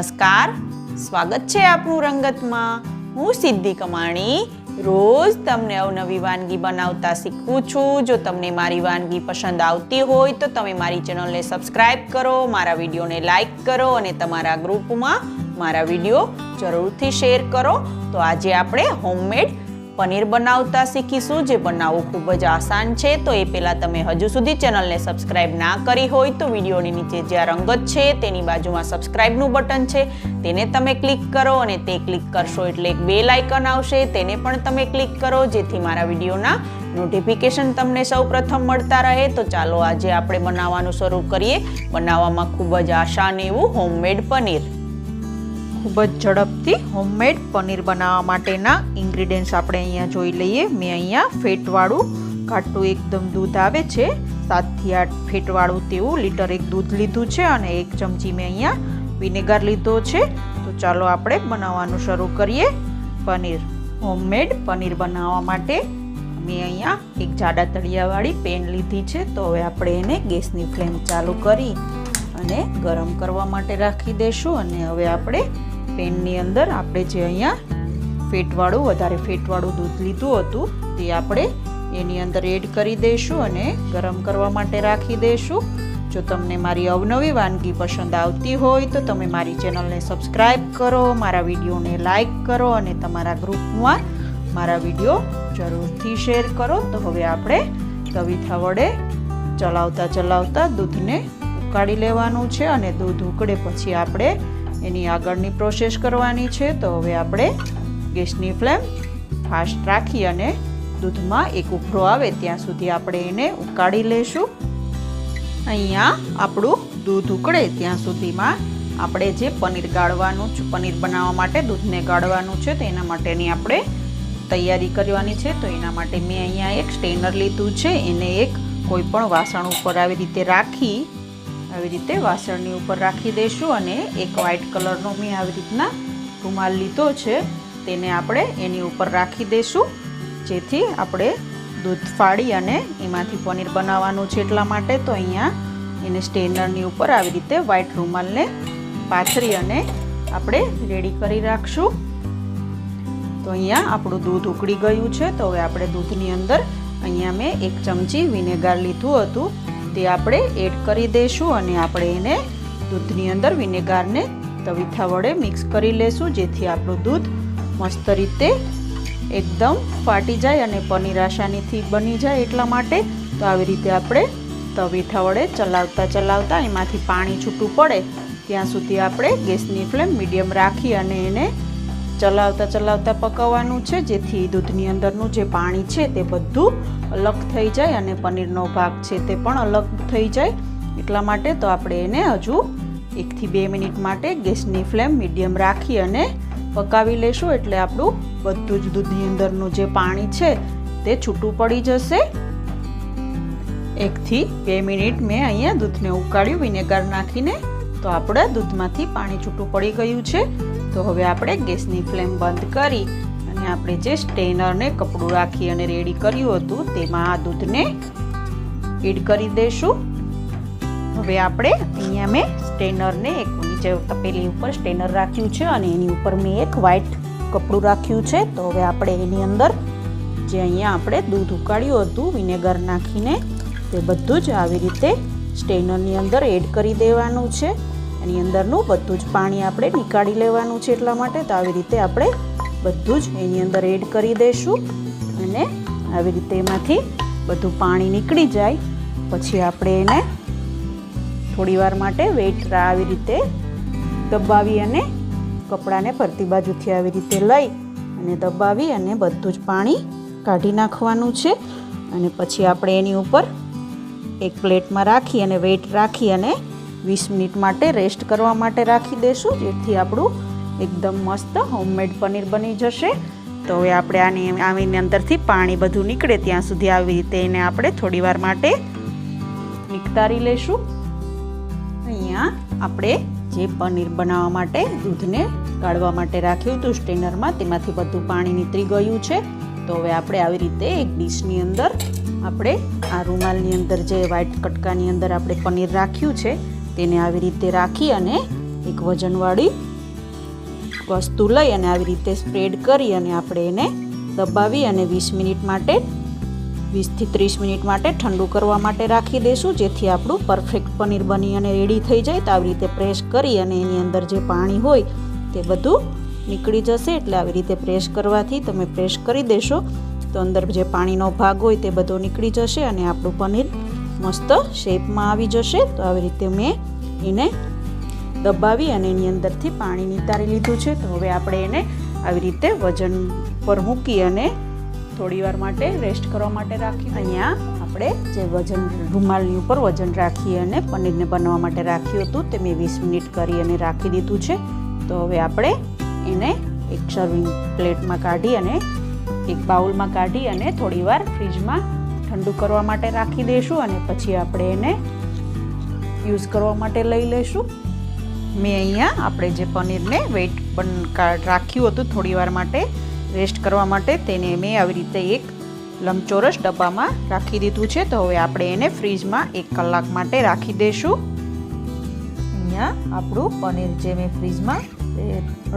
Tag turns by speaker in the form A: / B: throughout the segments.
A: નમસ્કાર. સ્વાગત છે આપનું રંગતમાં. હું સિદ્ધિ કમાણી. રોજ તમને અવનવી વાનગી બનાવતા શીખવું છું. જો તમને મારી વાનગી પસંદ આવતી હોય તો તમે મારી ચેનલને સબસ્ક્રાઇબ કરો, મારા વિડીયોને લાઇક કરો અને તમારા ગ્રુપમાં મારા વીડિયો જરૂરથી શેર કરો. તો આજે આપણે હોમમેડ પનીર બનાવતા શીખીશું, જે બનાવવું ખૂબ જ આસાન છે. તો એ પહેલાં તમે હજુ સુધી ચેનલને સબસ્ક્રાઇબ ના કરી હોય તો વિડીયોની નીચે જ્યાં રંગત છે, તેની બાજુમાં સબસ્ક્રાઇબનું બટન છે. તેને તમે ક્લિક કરો અને તે ક્લિક કરશો એટલે એક બેલ આઇકન આવશે. તેને પણ તમે ક્લિક કરો, જેથી મારા વિડીયોના નોટિફિકેશન તમને સૌ પ્રથમ મળતા રહે. તો ચાલો આજે આપણે બનાવવાનું શરૂ કરીએ. બનાવવામાં ખૂબ જ આસાન એવું હોમમેડ પનીર.
B: ખૂબ જ ઝડપથી હોમમેડ પનીર બનાવવા માટેના ઇન્ગ્રીડિયન્ટ્સ આપણે અહીંયા જોઈ લઈએ. મેં અહીંયા ફેટવાળું ઘાટું એકદમ દૂધ આવે છે. સાતથી આઠ ફેટવાળું તેવું લીટર એક દૂધ લીધું છે અને એક ચમચી મેં અહીંયા વિનેગર લીધો છે. તો ચાલો આપણે બનાવવાનું શરૂ કરીએ. પનીર હોમમેડ પનીર બનાવવા માટે મેં અહીંયા એક જાડા તળિયાવાળી પેન લીધી છે. તો હવે આપણે એને ગેસની ફ્લેમ ચાલુ કરી અને ગરમ કરવા માટે રાખી દઈશું અને હવે આપણે પેનની અંદર આપણે જે અહીંયા ફેટવાળું, વધારે ફેટવાળું દૂધ લીધું હતું, તે આપણે એની અંદર એડ કરી દઈશું અને ગરમ કરવા માટે રાખી દઈશું. જો તમને મારી અવનવી વાનગી પસંદ આવતી હોય તો તમે મારી ચેનલને સબસ્ક્રાઈબ કરો, મારા વિડીયોને લાઈક કરો અને તમારા ગ્રુપમાં મારા વીડિયો જરૂરથી શેર કરો. તો હવે આપણે તવીથા વડે ચલાવતા ચલાવતા દૂધને ઉકાળી લેવાનું છે અને દૂધ ઉકળે પછી આપણે એની આગળની પ્રોસેસ કરવાની છે. તો હવે આપણે ગેસની ફ્લેમ ફાસ્ટ રાખી અને દૂધમાં એક ઉભરો આવે ત્યાં સુધી આપણે એને ઉકાળી લઈશું. અહીંયા આપણું દૂધ ઉકળે ત્યાં સુધીમાં આપણે જે પનીર ગાળવાનું છે, પનીર બનાવવા માટે દૂધને ગાળવાનું છે, તો એના માટેની આપણે તૈયારી કરવાની છે. તો એના માટે મેં અહીંયા એક સ્ટેનર લીધું છે. એને એક કોઈ પણ વાસણ ઉપર આવી રીતે રાખી આવી રીતે વાસણની ઉપર રાખી દઈશું અને એક વ્હાઇટ કલરનો મેં આવી રીતના રૂમાલ લીધો છે. તેને આપણે એની ઉપર રાખી દઈશું જેથી આપણે દૂધ ફાડી અને એમાંથી પનીર બનાવવાનું છે એટલા માટે તો અહીંયા એને સ્ટેનરની ઉપર આવી રીતે વ્હાઇટ રૂમાલને પાથરી અને આપણે રેડી કરી રાખશું. તો અહીંયા આપણું દૂધ ઉકળી ગયું છે, તો હવે આપણે દૂધની અંદર અહીંયા મેં એક ચમચી વિનેગર લીધું હતું. તે આપણે એડ કરી દઈશું અને આપણે એને દૂધની અંદર વિનેગારને તવીથા વડે મિક્સ કરી લેશું, જેથી આપણું દૂધ મસ્ત રીતે એકદમ ફાટી જાય અને પનીર આસાનીથી બની જાય એટલા માટે. તો આવી રીતે આપણે તવીથા વડે ચલાવતા ચલાવતા એમાંથી પાણી છૂટું પડે. ત્યાં સુધી આપણે ગેસની ફ્લેમ મીડિયમ રાખી અને એને ચલાવતા ચલાવતા પકવવાનું છે, જેથી દૂધની અંદરનું જે પાણી છે તે બધું અલગ થઈ જાય અને પનીરનો ભાગ છે તે પણ અલગ થઈ જાય. એટલા માટે તો આપણે એને હજુ એકથી બે મિનિટ માટે ગેસની ફ્લેમ મીડિયમ રાખી અને પકાવી લેશું. એટલે આપણું બધું જ દૂધની અંદરનું જે પાણી છે તે છૂટું પડી જશે. એકથી બે મિનિટ મેં અહીંયા દૂધને ઉકાળ્યું, વિનેગર નાખીને. તો આપણા દૂધમાંથી પાણી છૂટું પડી ગયું છે. તો હવે આપણે ગેસની ફ્લેમ બંધ કરી અને આપણે જે સ્ટેનરને કપડું રાખી અને રેડી કર્યું હતું તેમાં આ દૂધને એડ કરી દઈશું. હવે આપણે અહીંયા મેં સ્ટેનરને એક નીચે તપેલી ઉપર સ્ટેનર રાખ્યું છે અને એની ઉપર મેં એક વ્હાઈટ કપડું રાખ્યું છે. તો હવે આપણે એની અંદર જે અહીંયા આપણે દૂધ ઉકાળ્યું હતું, વિનેગર નાખીને તે બધું જ આવી રીતે સ્ટેનરની અંદર એડ કરી દેવાનું છે. એની અંદરનું બધું જ પાણી આપણે નીકાળી લેવાનું છે એટલા માટે તો આવી રીતે આપણે બધું જ એની અંદર એડ કરી દઈશું અને આવી રીતે એમાંથી બધું પાણી નીકળી જાય. પછી આપણે એને થોડી વાર માટે વેઇટ આવી રીતે દબાવી અને કપડાને ફરતી બાજુથી આવી રીતે લઈ અને દબાવી અને બધું જ પાણી કાઢી નાખવાનું છે. અને પછી આપણે એની ઉપર એક પ્લેટમાં રાખી અને વેઇટ રાખી અને વીસ મિનિટ માટે રેસ્ટ કરવા માટે રાખી દઈશું જેથી આપણું એકદમ મસ્ત હોમમેડ પનીર બની જશે. તો હવે આપણે આની આવીને અંદરથી પાણી બધું નીકળે ત્યાં સુધી આવી રીતે એને આપણે થોડીવાર માટે નિકતારી લઈશું અહીંયા આપણે જે પનીર બનાવવા માટે દૂધને ગાળવા માટે રાખ્યું હતું સ્ટેનરમાં, તેમાંથી બધું પાણી નીતરી ગયું છે. તો હવે આપણે આવી રીતે એક ડીશની અંદર આપણે આ રૂમાલની અંદર જે વ્હાઈટ કટકાની અંદર આપણે પનીર રાખ્યું છે તેને આવી રીતે રાખી અને એક વજનવાળી વસ્તુ લઈ અને આવી રીતે સ્પ્રેડ કરી અને આપણે એને દબાવી અને વીસ મિનિટ માટે, વીસથી ત્રીસ મિનિટ માટે ઠંડુ કરવા માટે રાખી દઈશું, જેથી આપણું પરફેક્ટ પનીર બની અને રેડી થઈ જાય. તો આવી રીતે પ્રેસ કરી અને એની અંદર જે પાણી હોય તે બધું નીકળી જશે. એટલે આવી રીતે પ્રેસ કરવાથી તમે પ્રેસ કરી દેશો. તો અંદર જે પાણીનો ભાગ હોય તે બધો નીકળી જશે અને આપણું પનીર મસ્ત શેપમાં આવી જશે. તો આવી રીતે મેં એને દબાવી અને એની અંદરથી પાણી નિતારી લીધું છે. તો હવે આપણે એને આવી રીતે વજન પર મૂકી અને થોડીવાર માટે રેસ્ટ કરવા માટે રાખી અહીંયા આપણે જે વજન, રૂમાલની ઉપર વજન રાખી અને પનીરને બનાવવા માટે રાખ્યું હતું તે મેં વીસ મિનિટ કરી અને રાખી દીધું છે. તો હવે આપણે એને એક સર્વિંગ પ્લેટમાં કાઢી અને એક બાઉલમાં કાઢી અને થોડીવાર ફ્રીજમાં ઠંડુ કરવા માટે રાખી દઈશું અને પછી આપણે એને યુઝ કરવા માટે લઈ લઈશું મેં અહીંયા આપણે જે પનીરને વેઇટ પણ રાખ્યું હતું થોડી વાર માટે, રેસ્ટ કરવા માટે, તેને મેં આવી રીતે એક લંબચોરસ ડબ્બામાં રાખી દીધું છે. તો હવે આપણે એને ફ્રીજમાં એક કલાક માટે રાખી દઈશું અહીંયા આપણું પનીર જે મેં ફ્રીજમાં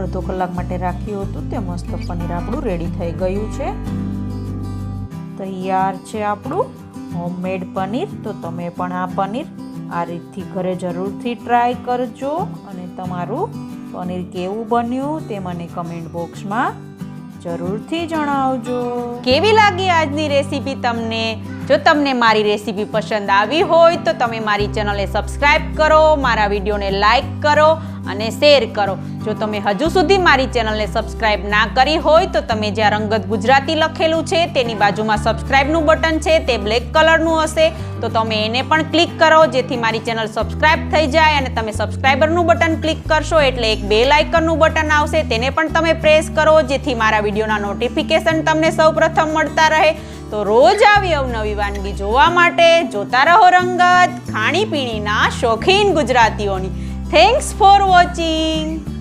B: અડધો કલાક માટે રાખ્યું હતું, તે મસ્ત પનીર આપણું રેડી થઈ ગયું છે. તૈયાર છે આપણું હોમમેડ પનીર. તો તમે પણ આ પનીર આ રીતથી ઘરે જરૂરથી ટ્રાય કરજો અને તમારું પનીર કેવું બન્યું તે મને કમેન્ટ બોક્સમાં જરૂરથી જણાવજો.
A: કેવી લાગી આજની રેસીપી તમને? જો તમને મારી રેસીપી પસંદ આવી હોય તો તમે મારી ચેનલને સબસ્ક્રાઈબ કરો, મારા વિડીયોને લાઇક કરો અને શેર કરો. જો તમે હજુ સુધી મારી ચેનલને સબસ્ક્રાઇબ ના કરી હોય તો તમે જ્યાં રંગત ગુજરાતી લખેલું છે તેની બાજુમાં સબસ્ક્રાઇબનું બટન છે, તે બ્લેક કલરનું હશે. તો તમે એને પણ ક્લિક કરો જેથી મારી ચેનલ સબસ્ક્રાઇબ થઈ જાય અને તમે સબસ્ક્રાઇબરનું બટન ક્લિક કરશો એટલે એક બેલ આઇકનનું બટન આવશે. તેને પણ તમે પ્રેસ કરો જેથી મારા વિડીયોના નોટિફિકેશન તમને સૌપ્રથમ મળતા રહે. તો રોજ આવી અવનવી વાનગી જોવા માટે જોતા રહો રંગત, ખાણીપીણીના શોખીન ગુજરાતીઓની. Thanks for watching